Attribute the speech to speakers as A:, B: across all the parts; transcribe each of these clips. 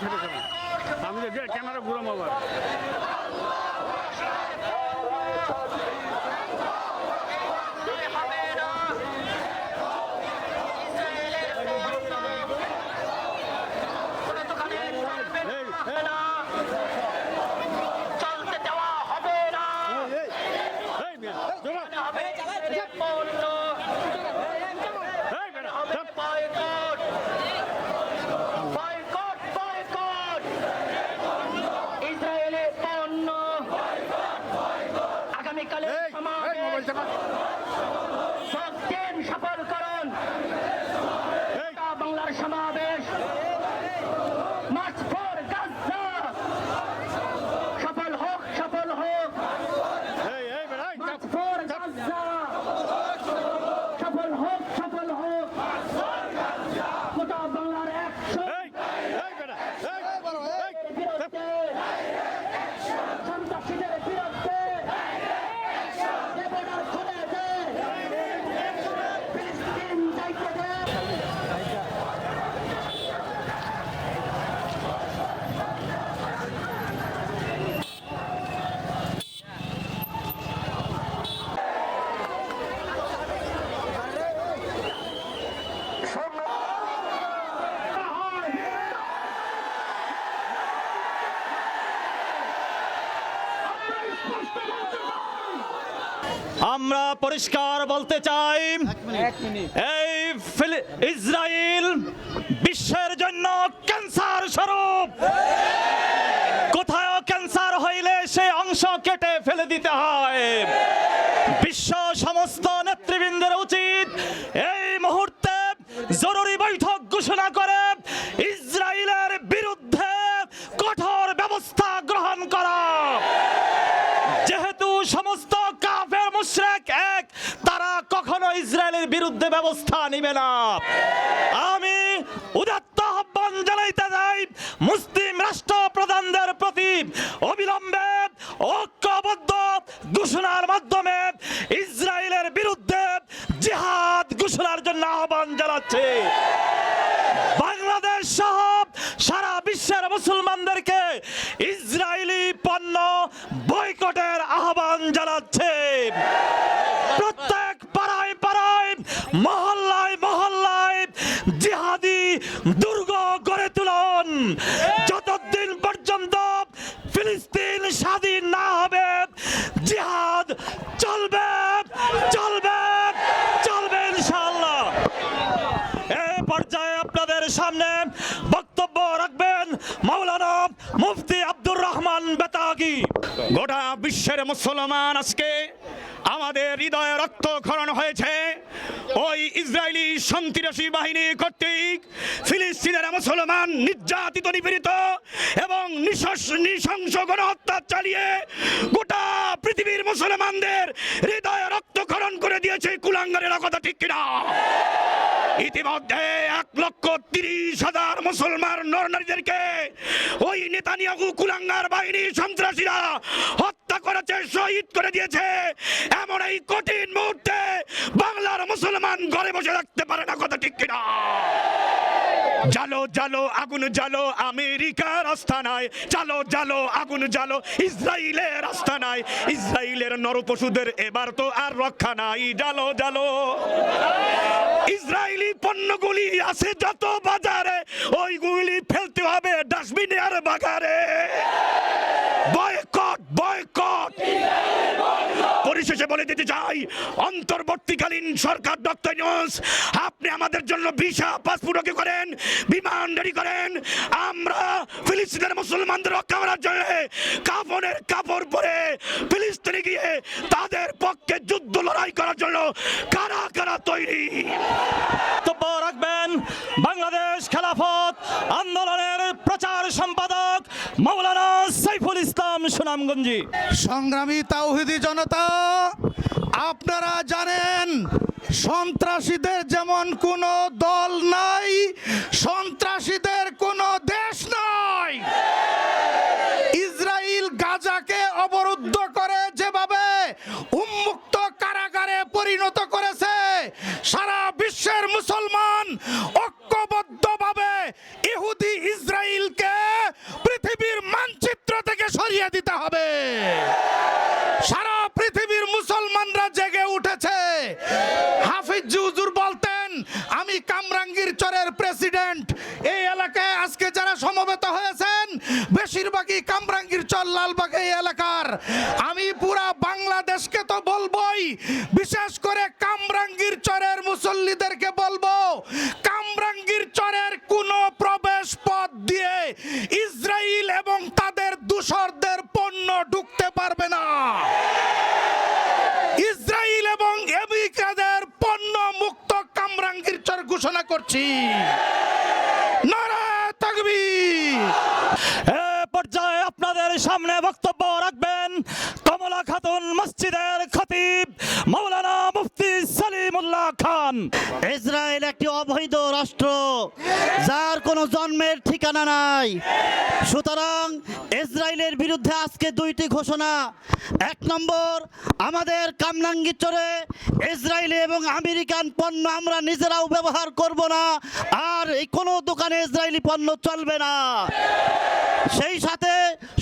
A: সাথে সাথে আমি যে ক্যামেরা ঘুরাম আবার এই, এই,
B: চলতে দেওয়া হবে না
A: এই, এই, মিয়া, জোরা।
B: হবে পণ্য
A: এই, বেটা,
B: হবে
A: চাপ।
B: বয়কট বয়কট বয়কট ইসরায়েলের পণ্য আগামীকালের
A: এই, এই, মোবাইল
B: সমাবেশ
A: চাপা।
B: সত্যের সফল করুন
A: এই,
B: বাংলার সমাবেশ মার্চ ফর গাজা সফল হোক সফল হোক
A: এই, এই, বেটা, এই, চাপ।
B: মার্চ ফর গাজা সফল হোক সফল হোক গোটা বাংলার একশো
A: এই, এই, বেটা, এই, এই,
B: বিরুদ্ধে সন্ত্রাসীদের বিরুদ্ধে দেবনার খুলে দে ফিলিস্তিন যাইতে দে
C: আমরা পরিষ্কার বলতে চাই এই ইসরায়েল বিশ্বের জন্য ক্যান্সার স্বরূপ। কোথায় ক্যান্সার হইলে সে অংশ কেটে ফেলে দিতে হয়? বিশ্ব সমস্ত এক, তারা কখনো ইসরায়েলের বিরুদ্ধে ব্যবস্থা নেবে না। আমি উদাত্ত আহ্বান জানাইতে যাই মুসলিম রাষ্ট্র প্রধানদের প্রতি অবিলম্বে ঐক্যবদ্ধ ঘোষণার মাধ্যমে ইসরায়েলের বিরুদ্ধে জিহাদ ঘোষণার জন্য আহ্বান জানাচ্ছে। বাংলাদেশ সহ সারা বিশ্বের মুসলমানদেরকে ইসরায়েলি পণ্য বয়কটের আহ্বান জানাচ্ছে প্রত্যেক পাড়ায় পাড়ায় মহল্লায় মহল্লায় জিহাদি দুর্গ গড়ে তুলুন যতদিন পর্যন্ত ফিলিস্তিন স্বাধীন না হবে জিহাদ চলবে চলবে চলবে ইনশাআল্লাহ এ পর্যায়ে আপনাদের সামনে বক্তব্য রাখবেন মাওলানা মুফতি আব্দুর রহমান বেতাগি গোটা বিশ্বের মুসলমান আজকে আমাদের হৃদয়ে রক্তক্ষরণ হয়েছে। ওই ইসরায়েলি সন্ত্রাসী বাহিনী কর্তৃক ফিলিস্তিনের মুসলমান নির্যাতিত, নিপীড়িত এবং নিঃশস- গণহত্যা চালিয়ে গোটা পৃথিবীর মুসলমানদের হৃদয়ে রক্তক্ষরণ করে দিয়েছে। কুলাঙ্গারের কথা ঠিক কিনা? ইতিমধ্যে এক লক্ষ তিরিশ হাজার মুসলমান নরনারীদেরকে ওই নেতানিয়াহু কুলাঙ্গার বাহিনী সন্ত্রাসীরা হত্যা করেছে, শহীদ করে দিয়েছে। এমন এই কঠিন মুহূর্তে বাংলার মুসলমান ঘরে বসে রাখতে পারে না কথা ঠিক কিনা। জালো জালো, আগুন, জালো, আমেরিকার আস্থানায় জালো জালো, আগুন, জালো ইসরায়েলের আস্থানায় ইসরায়েলের নরপশুদের এবার তো আর রক্ষা নাই। জালো জালো ইসরায়েলি পণ্যগুলি আছে যত বাজারে, ওইগুলি ফেলতে হবে ডাস্টবিনে আর বাগারে বয়কট বয়কট। পরিশেষে বলে দিতে চাই, অন্তর্বর্তীকালীন সরকার ডক্টর ইউনূস আপনি আমাদের জন্য ভিসা, পাসপোর্ট করেন, বিমান রেডি করেন। আমরা ফিলিস্তিনের মুসলমানদের রক্ষা করার জন্য কাফনের কাপড় পরে ফিলিস্তিনে গিয়ে তাদের পক্ষে যুদ্ধ লড়াই করার জন্য কারা কারা তৈরি? খেলাফত আন্দোলনের প্রচার সম্পাদক মাওলানা সাইফুল ইসলাম সুনামগঞ্জি।
D: সংগ্রামী তাওহিদি জনতা, আপনারা জানেন সন্ত্রাসীদের যেমন কোনো দল নাই, সন্ত্রাসীদের কোনো দেশ নাই। ইসরায়েল গাজাকে অবরুদ্ধ করে যেভাবে উন্মুক্ত কারাগারে পরিণত করেছে সারা বিশ্বের মুসলমান ঐক্যবদ্ধভাবে ইহুদি ইসরায়েলকে সরিয়ে দিতে হবে। সারা পৃথিবীর মুসলমানরা জেগে উঠেছে। হাফিজ হুজুর বলতেন, আমি কামরাঙ্গীর চরের প্রেসিডেন্ট। এই এলাকায় আজকে যারা সমবেত হয়েছেন, বেশিরভাগই কামরাঙ্গীর চর, লালবাগ এই এলাকার। আমি পুরা বাংলাদেশকে তো বলবই, বিশেষ করে কামরাঙ্গীর চরের মুসল্লিদেরকে বলব, কামরাঙ্গীর চরের কোনো প্রবেশ পথ দিয়ে ইসরায়েল এবং তাদের দূষরদের পণ্য ঢুকতে পারবে না। ইসরায়েল এবং আমেরিকাদের পণ্য মুক্ত কামরাঙ্গীর চর ঘোষণা করছি নারায় তাকবীর
E: এ পর্যায়ে আপনাদের সামনে বক্তব্য রাখবেন কমলা খাতুন মসজিদের খতিব মৌলানা মুফতি সালিমুল্লাহ খান
F: ইসরায়েল একটি অবৈধ রাষ্ট্র যার কোনো জন্মের ঠিকানা নাই। সুতরাং ইসরায়েলের বিরুদ্ধে আজকে দুইটি ঘোষণা। এক নম্বর, আমাদের কামনাঙ্গিচরে ইসরায়েলি এবং আমেরিকান পণ্য আমরা নিজেরাও ব্যবহার করব না, আর এই কোনো দোকানে ইসরায়েলি পণ্য চলবে না। সেই সাথে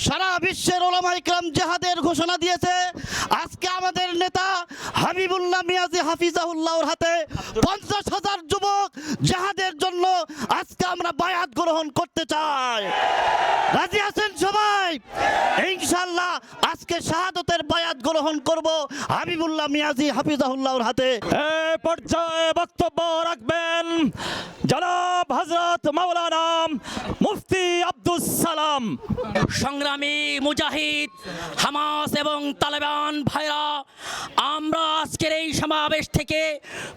F: সারা বিশ্বের ওলামা ইকরাম জেহাদের ঘোষণা দিয়েছে হাবিবুল্লাহ মিয়াজি হাফিজাহুল্লাহর হাতে পঞ্চাশ হাজার যুবক যাহাদের জন্য আজকে আমরা বায়াত গ্রহণ করতে চাই। রাজি আছেন সবাই? ইনশাল্লাহ আজকে শাহাদতের বায়াত গ্রহণ করব। হাবিবুল্লাহ মিয়াজি হাফিজাহুল্লাহর হাতে।
E: এ পর্যায়ে বক্তব্য রাখবেন জনাব হজরত মৌলানা মুফতি আব্দুস সালাম।
B: সংগ্রামী মুজাহিদ হামাস এবং তালেবান ভাইরা আমরা আজকের এই সমাবেশ থেকে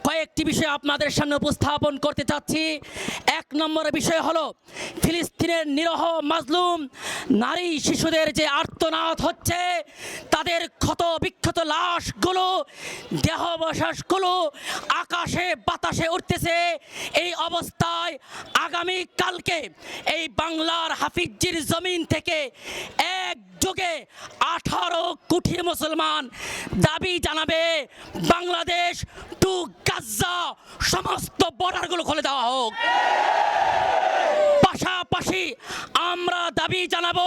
B: কয়েকটি বিষয় আপনাদের সামনে উপস্থাপন করতে চাচ্ছি। এক নম্বর বিষয় হলো ফিলিস্তিনের নিরহ মাজলুম নারী শিশুদের যে আর্তনাদ হচ্ছে, তাদের ক্ষত বিক্ষত লাশগুলো দেহাবশেষগুলো আকাশে, বাতাসে উঠতেছে। এই অবস্থায় আগামী কালকে এই বাংলার হাফিজির জমিন থেকে এক যুগে আঠারো কোটি মুসলমান দাবি জানাবে, বাংলাদেশ টু গাজ্জা সমস্ত বর্ডারগুলো খুলে দেওয়া হোক। পাশাপাশি আমরা দাবি জানাব,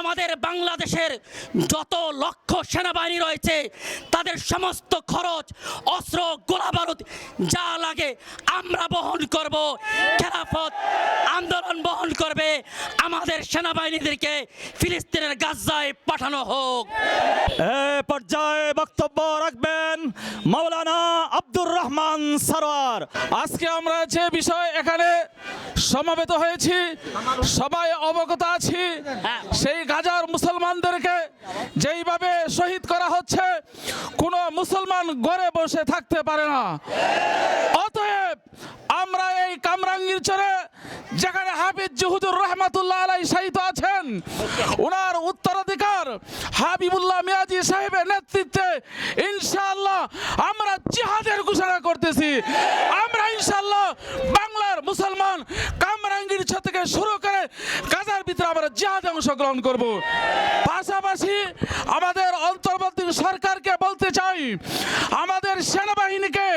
B: আমাদের বাংলাদেশের যত লক্ষ সেনাবাহিনী রয়েছে, তাদের সমস্ত খরচ, অস্ত্র গোলা বারুদ যা লাগে আমরা বহন করব। খেলাফত আন্দোলন বহন করবে, আমাদের সেনাবাহিনীদেরকে ফিলিস্তিনের গাজ্জায় পাঠানো হোক।
E: পর্যায়ে বক্তব্য রাখবেন মৌলানা আব্দুর রহমান সরোয়ার।
G: আজকে আমরা যে বিষয় এখানে সমাবেত হয়েছি সবাই অবগত আছি। সেই গাজার মুসলমানদেরকে যেইভাবে শহীদ করা হচ্ছে কোনো মুসলমান গড়ে বসে থাকতে পারে না। অতএব আমরা এই কামরাঙ্গীর চরে যেখানে হাফিজ জহুদুর রহমাতুল্লাহ আলাই শাহিত আছেন ওনার উত্তরাধিকার হাবিবুল্লাহ মিয়াজি সাহেবের নেতৃত্বে ইনশাআল্লাহ আমরা জিহাদের ঘোষণা করতেছি। আমরা ইনশাআল্লাহ বাংলার মুসলমান শুরু করে গাজার ভিতরে আমরা জিহাদে অংশগ্রহণ করব। পাশাপাশি আমাদের অন্তর্বর্তী সরকারকে বলতে চাই, আমাদের সেনাবাহিনীকে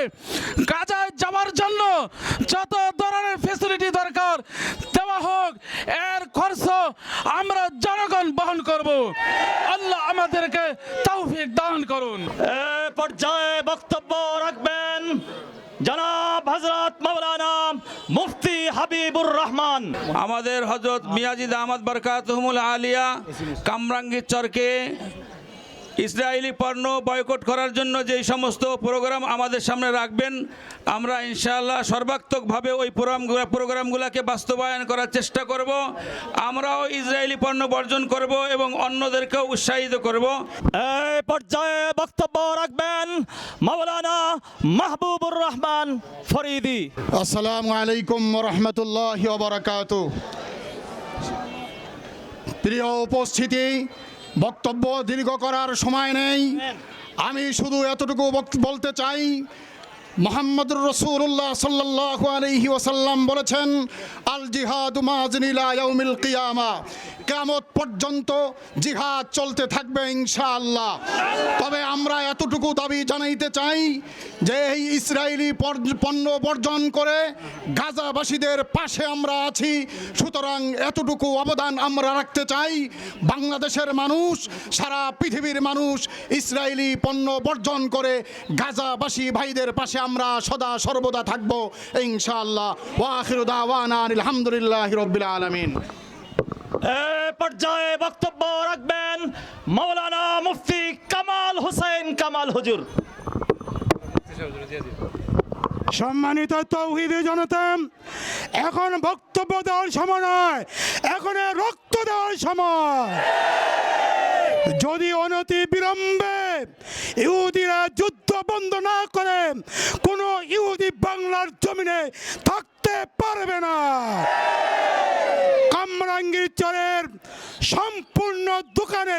G: গাজায় যাওয়ার জন্য যত ধরনের ফেসিলিটি দরকার, দেওয়া হোক, এর খরচ আমরা জনগণ বহন করব। আল্লাহ আমাদেরকে তৌফিক দান করুন।
E: পর্যায়ে বক্তব্য রাখবেন জনাব হজরত মৌলানা মুফতি রহমান
H: আমাদের হজরত মিয়াজিদ আহমদ বরকাতহমুল আলিয়া কামরাঙ্গীর চরকে ইসরায়েলি পণ্য বয়কট করার জন্য যেই সমস্ত প্রোগ্রাম আমাদের সামনে রাখবেন আমরা ইনশাআল্লাহ সর্বাত্মকভাবে ওই প্রোগ্রামগুলো প্রোগ্রামগুলোকে বাস্তবায়ন করার চেষ্টা করব আমরাও ইসরায়েলি পণ্য বর্জন করব এবং অন্যদেরকেও উৎসাহিত করব।
E: এই পর্যায়ে বক্তব্য রাখবেন মৌলানা মাহবুবুর রহমান ফরিদি।
I: আসসালামু আলাইকুম রহমতুল্লাহ বারাকাত প্রিয় উপস্থিতি বক্তব্য দীর্ঘ করার সময় নেই। আমি শুধু এতটুকু বলতে চাই মোহাম্মদুর রসুল্লাহ সাল্লাহ আলহি ওসাল্লাম বলেছেন আল জিহাদ মাজনিলা ইয়াউমিল কিয়ামা। কেয়ামত পর্যন্ত জিহাদ চলতে থাকবে ইনশাআল্লাহ। তবে আমরা এতটুকু দাবি জানাইতে চাই যে এই ইসরায়েলি পণ্য বর্জন করে গাজাবাসীদের পাশে আমরা আছি। সুতরাং এতটুকু অবদান আমরা রাখতে চাই। বাংলাদেশের মানুষ, সারা পৃথিবীর মানুষ ইসরায়েলি পণ্য বর্জন করে গাজাবাসী ভাইদের পাশে আমরা সদা সর্বদা থাকব ইনশাআল্লাহ। ওয়াখির দাওয়ানা আলহামদুলিল্লাহ রব্বিল আলামিন।
E: পর্যায়ে বক্তব্য রাখবেন মৌলানা মুফতি কামাল হোসেন কামাল হুজুর।
A: সম্মানিত তৌহিদি জনতা এখন বক্তব্য দেওয়ার সময় নয় এখন রক্ত দেওয়ার সময়। যদি অনতি বিলম্বে ইহুদিরা যুদ্ধ বন্ধ না করে কোনো ইহুদি বাংলার জমিনে থাকতে পারবে না কামরাঙ্গীর চরের সম্পূর্ণ দোকানে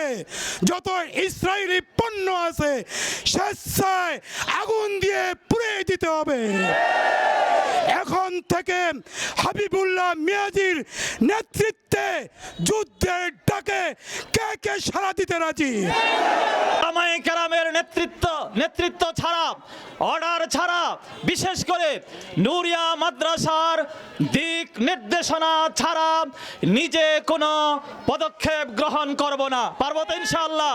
A: যত ইসরায়েলি পণ্য আছে। স্বেচ্ছায় আগুন দিয়ে পুড়ে দিতে হবে। এখন থেকে হাবিবুল্লাহ মিয়াজির নেতৃত্বে যুদ্ধের ডাকে কে কে সারা দিতে রাজি?
E: আমায় কেরামের নেতৃত্ব নেতৃত্ব ছাড়া, অর্ডার ছাড়া, বিশেষ করে নুরিয়া মাদ্রাসার দিক নির্দেশনা ছাড়া নিজে কোনো পদক্ষেপ গ্রহণ করব না। পারব তো ইনশাআল্লাহ?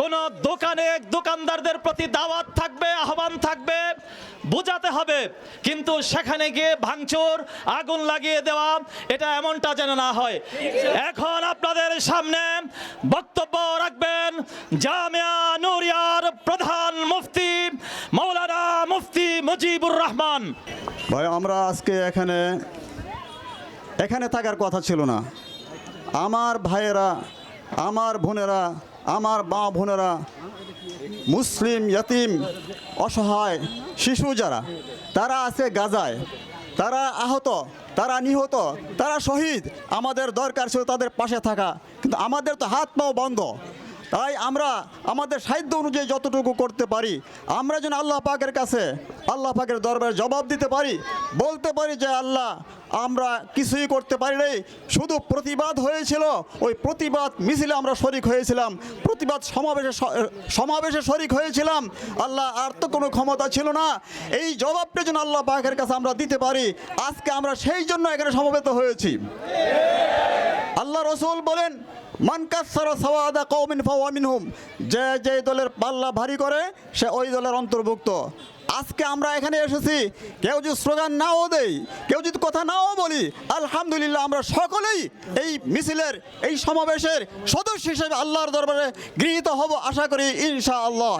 E: কোন দোকানে দোকানদারদের প্রতি দাওয়াত থাকবে, আহ্বান থাকবে, বোঝাতে হবে। কিন্তু সেখানে গিয়ে ভাঙচুর, আগুন লাগিয়ে দেওয়া, এটা এমনটা যেন না হয়। এখন আপনাদের সামনে বক্তব্য রাখবেন জামিয়া নুরিয়ার প্রধান মুফতি মৌলানা মুফতি মুজিবুর রহমান।
J: ভাই, আমরা আজকে এখানে এখানে থাকার কথা ছিল না। আমার ভাইয়েরা, আমার বোনেরা আমার মা বোনেরা, মুসলিম, ইয়তিম, অসহায় শিশু যারা, তারা আছে গাজায়, তারা আহত, তারা নিহত, তারা শহীদ। আমাদের দরকার ছিল তাদের পাশে থাকা, কিন্তু আমাদের তো হাত পাও বন্ধ। তাই আমরা আমাদের সাহিত্য অনুযায়ী যতটুকু করতে পারি, আমরা যেন আল্লাহ পাকের কাছে, আল্লাহ পাকের দরবারে জবাব দিতে পারি, বলতে পারি যে আল্লাহ আমরা কিছুই করতে পারি নাই। শুধু প্রতিবাদ হয়েছিল। ওই প্রতিবাদ মিছিলে আমরা শরিক হয়েছিলাম। প্রতিবাদ সমাবেশে সমাবেশে শরিক হয়েছিলাম। আল্লাহ আর তো কোনো ক্ষমতা ছিল না। এই জবাবটা যেন আল্লাহ পাকের কাছে আমরা দিতে পারি, আজকে আমরা সেই জন্য এখানে সমবেত হয়েছি। আল্লাহ রসুল বলেন যে যে দলের পাল্লা ভারী করে, সে ওই দলের অন্তর্ভুক্ত। আজকে আমরা এখানে এসেছি। কেউ যদি স্লোগান নাও দেই, কেউ যদি কথা নাও বলি, আলহামদুলিল্লাহ আমরা সকলেই এই মিছিলের, এই সমাবেশের সদস্য হিসেবে আল্লাহর দরবারে গৃহীত হব আশা করি ইনশা আল্লাহ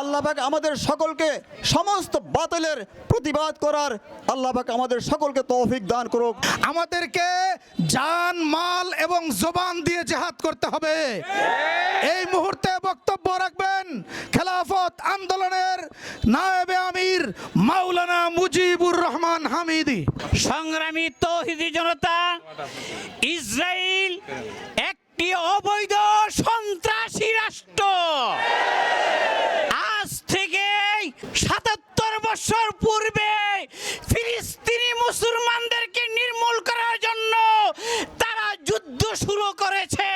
J: আল্লাহ পাক আমাদের সকলকে সমস্ত বাতিলের প্রতিবাদ করার আল্লাহ পাক আমাদের সকলকে তৌফিক দান করুক।
D: আমাদেরকে জান মাল এবং জবান দিয়ে জেহাদ করতে হবে। এই মুহূর্তে বক্তব্য রাখবেন খেলাফত আন্দোলনের নায়েবে আমির মাওলানা মুজিবুর রহমান হামিদি।
K: সংগ্রামী তৌহিদি জনতা ইসরায়েল একটি অবৈধ সন্ত্রাসী রাষ্ট্র। আজ থেকে সাতাত্তর বছর পূর্বে ফিলিস্তিনি মুসলমানদেরকে নির্মূল করার জন্য তারা যুদ্ধ শুরু করেছে।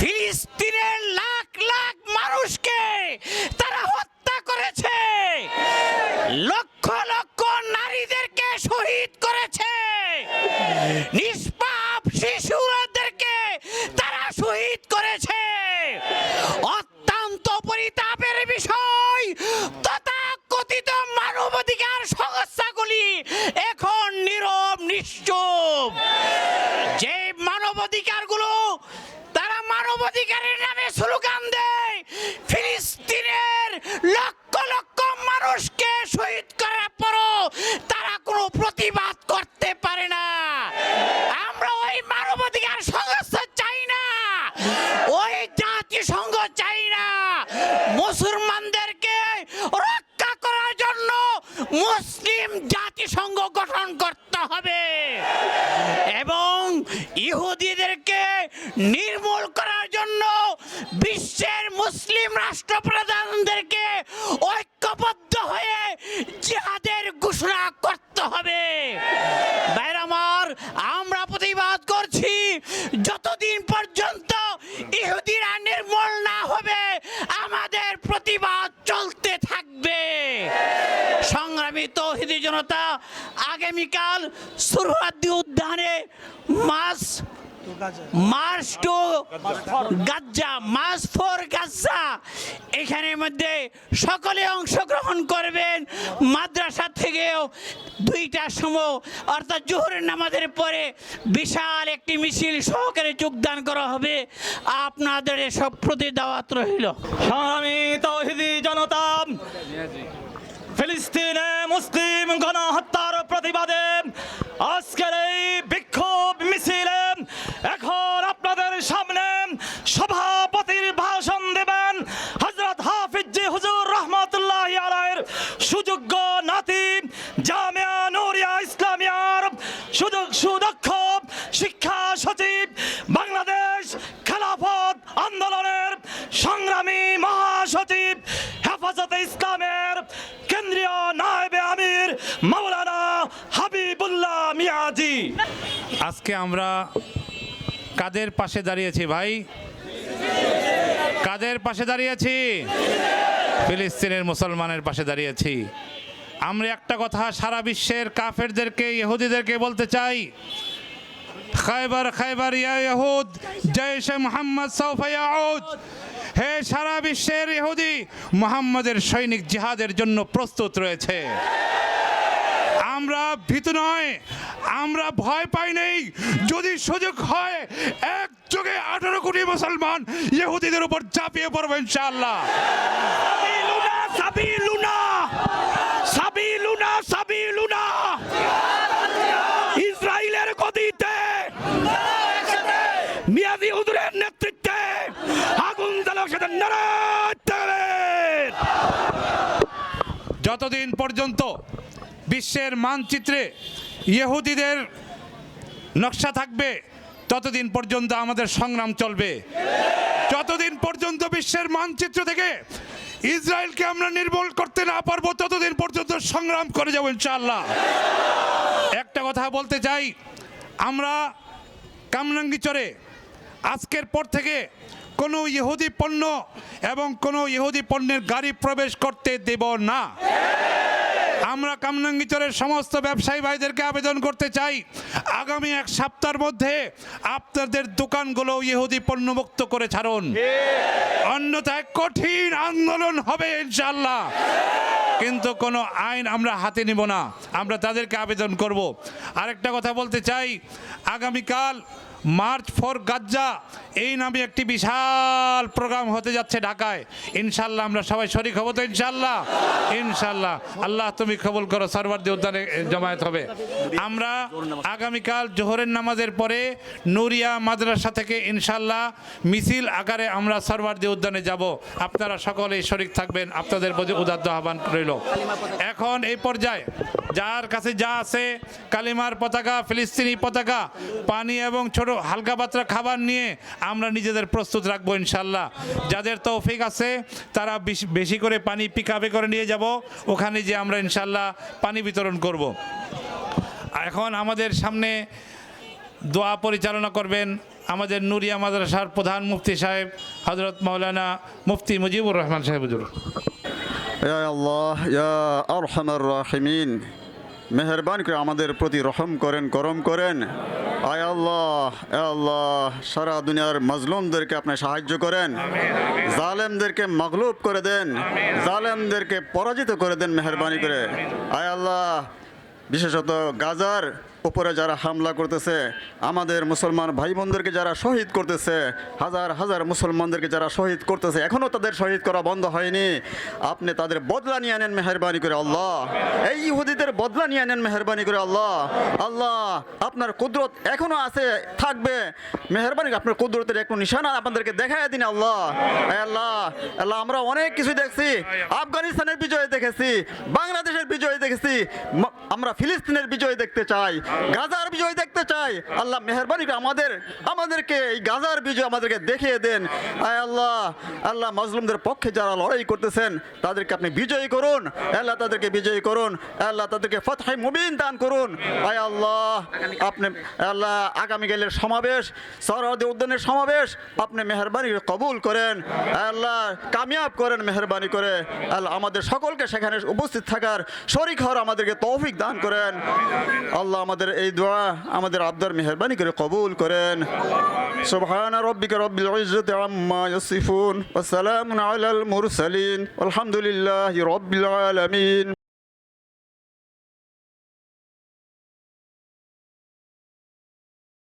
K: ফিলিস্তিনের লাখ লাখ মানুষকে তারা হত্যা করেছে। লক্ষ লক্ষ নারীদেরকে শহীদ করেছে। নিষ্পাপ নির্মূল করার জন্য বিশ্বের মুসলিম রাষ্ট্রপ্রধানদেরকে ঐক্যবদ্ধ হয়ে জিহাদের ঘোষণা করতে হবে। বাইরামার আমরা প্রতিবাদ করছি, যতদিন পর্যন্ত ইহুদিরা নির্মূল না হবে, আমাদের প্রতিবাদ চলতে থাকবে। সংগ্রামী
B: তহিদি জনতা, আগামীকাল সুরহাদি উদ্যানে mass march to Gaza mass for Gaza. এখানের মধ্যে সকলে অংশগ্রহণ করবেন। মাদ্রাসা থেকেও দুইটার সময় অর্থাৎ জোহরের নামাজের পরে বিশাল একটি মিছিল সহকারে যোগদান করা হবে। আপনাদের সব প্রতি দাওয়াত রইল।
E: সংগ্রামী তৌহিদি জনতা, ফিলিস্তিনে মুসলিম গণহত্যার প্রতিবাদে আজকের এই বিক্ষোভ মিছিলে এখন আপনাদের সামনে সভাপতির ভাষণ দেবেন হজরত হাফিজ জি হুজুর রহমতুল্লাহ আলাইয়ের সুযোগ্য নাতি জামিয়া নুরিয়া ইসলামিয়ার সুযোগ সুদক্ষ শিক্ষা সচিব বাংলাদেশ খেলাফত আন্দোলনের সংগ্রামী মহাসচিব হেফাজতে ইসলামের কেন্দ্রীয় নায়েবে আমির মাওলানা হাবিবুল্লাহ মিয়াজি।
L: আজকে আমরা কাদের পাশে দাঁড়িয়েছি ভাই? কাদের পাশে দাঁড়িয়েছি? ফিলিস্তিনের মুসলমানের পাশে দাঁড়িয়েছি। আমরা একটা কথা সারা বিশ্বের কাফেরদেরকে, ইহুদিদেরকে বলতে চাই। খাইবার খাইবার ইয়া ইহুদ জয়শে মোহাম্মদ সৌফা ইয়াউদ। হে সারা বিশ্বের ইহুদি, মোহাম্মদের সৈনিক জিহাদের জন্য প্রস্তুত রয়েছে। আমরা ভীতু নয়, আমরা ভয় পাই নেই। যদি সুযোগ হয়, এক যুগে আঠারো কোটি মুসলমান ইহুদিদের উপর চাপিয়ে পড়ব ইনশাআল্লাহ।
C: সাবিলুনা সাবিলুনা। ইসরায়েলের গদিতে। মিয়াদি হুজুরের নেতৃত্বে আগুন জ্বালাও সেটা
L: যতদিন পর্যন্ত বিশ্বের মানচিত্রে ইহুদিদের নকশা থাকবে ততদিন পর্যন্ত আমাদের সংগ্রাম চলবে। যতদিন পর্যন্ত বিশ্বের মানচিত্র থেকে ইসরায়েলকে আমরা নির্মূল করতে না পারব, ততদিন পর্যন্ত সংগ্রাম করে যাব ইনশাআল্লাহ। একটা কথা বলতে চাই, আমরা কামরাঙ্গি চরে আজকের পর থেকে কোনো ইহুদি পণ্য এবং কোনো ইহুদি পণ্যের গাড়ি প্রবেশ করতে দেব না। আমরা কামনাঙ্গিচরের সমস্ত ব্যবসায়ী ভাইদেরকে আবেদন করতে চাই। আগামী এক সপ্তাহের মধ্যে আপনাদের দোকানগুলো ইহুদি পণ্যমুক্ত করে ছাড়ুন। অন্যথায় কঠিন আন্দোলন হবে ইনশাল্লাহ কিন্তু কোনো আইন আমরা হাতে নিব না। আমরা তাদেরকে আবেদন করব। আরেকটা কথা বলতে চাই। আগামীকাল মার্চ ফর গাজ্জা। এই নামে একটি বিশাল প্রোগ্রাম হতে যাচ্ছে ঢাকায়। ইনশাল্লাহ আমরা সবাই শরিক হব তো ইনশাল্লাহ। ইনশাল্লাহ। আল্লাহ তুমি কবুল করো সরবার্দি উদ্যানে জমায়েত হবে। আমরা আগামীকাল জোহরের নামাজের পরে নুরিয়া মাদ্রাসা থেকে ইনশাল্লাহ মিছিল আকারে আমরা সরবার্দি উদ্যানে যাব। আপনারা সকলেই শরিক থাকবেন, আপনাদের প্রতি উদাত্ত আহ্বান রইল। এখন এই পর্যায়ে যার কাছে যা আছে, কালিমার পতাকা, ফিলিস্তিনি পতাকা, পানি এবং ছোট হালকা পাত্রা খাবার নিয়ে আমরা নিজেদের প্রস্তুত রাখব ইনশাল্লাহ যাদের তৌফিক আছে, তারা বেশি- করে পানি পিকাপে করে নিয়ে যাব। ওখানে যে আমরা ইনশাল্লাহ পানি বিতরণ করব। এখন আমাদের সামনে দোয়া পরিচালনা করবেন আমাদের নুরিয়া মাদ্রাসার প্রধান মুফতি সাহেব হজরত মৌলানা মুফতি মুজিবুর রহমান সাহেব।
J: আল্লাহ আরহামার রাহিমিন। মেহরবান করে আমাদের প্রতি রহম করেন, করম করেন। আয় আল্লাহ আল্লাহ, সারা দুনিয়ার মজলুমদেরকে আপনি সাহায্য করেন। জালেমদেরকে মগলুব করে দেন। জালেমদেরকে পরাজিত করে দেন মেহরবানি করে। আয় আল্লাহ, বিশেষত গাজার উপরে যারা হামলা করতেছে, আমাদের মুসলমান ভাই বোনদেরকে যারা শহীদ করতেছে, হাজার হাজার মুসলমানদেরকে যারা শহীদ করতেছে এখনও তাদের শহীদ করা বন্ধ হয়নি। আপনি তাদের বদলা নিয়ে আনেন মেহরবানি করে আল্লাহ। এই ইহুদিদের বদলা নিয়ে আনেন মেহরবানি করে আল্লাহ। আল্লাহ, আপনার কুদরত এখনও আছে, থাকবে। মেহরবানি, আপনার কুদরতের একটু নিশানা আপনাদেরকে দেখায় দিন আল্লাহ। আল্লাহ আল্লাহ, আমরা অনেক কিছু দেখছি। আফগানিস্তানের বিজয় দেখেছি, বাংলাদেশের বিজয় দেখেছি আমরা ফিলিস্তিনের বিজয় দেখতে চাই। গাজার বিজয় দেখতে চাই। আল্লাহ মেহরবানি আমাদের, আমাদেরকে এই গাজার বিজয় আমাদেরকে দেখিয়ে দেন। আয় আল্লাহ আল্লাহ মাজলুমদের পক্ষে যারা লড়াই করতেছেন, তাদেরকে আপনি বিজয়ী করুন। আল্লাহ তাদেরকে বিজয়ী করুন। আল্লাহ তাদেরকে ফতহাই মুবিন দান করুন। আয় আল্লাহ, আপনি, আল্লাহ আগামীকালের সমাবেশ সরহদি উদ্যানের সমাবেশ, আপনি মেহরবানি কবুল করেন। আল্লাহ, কামিয়াব করেন মেহরবানি করে। আল্লাহ আমাদের সকলকে সেখানে উপস্থিত থাকার শরিক হওয়ার আমাদেরকে তৌফিক দান করেন। আল্লাহ আমাদের এই দোয়া আমাদের আবদার মেহরবানি করে কবুল করেন سبحان ربك رب العزة عما يصفون وسلام على المرسلين والحمد لله رب العالمين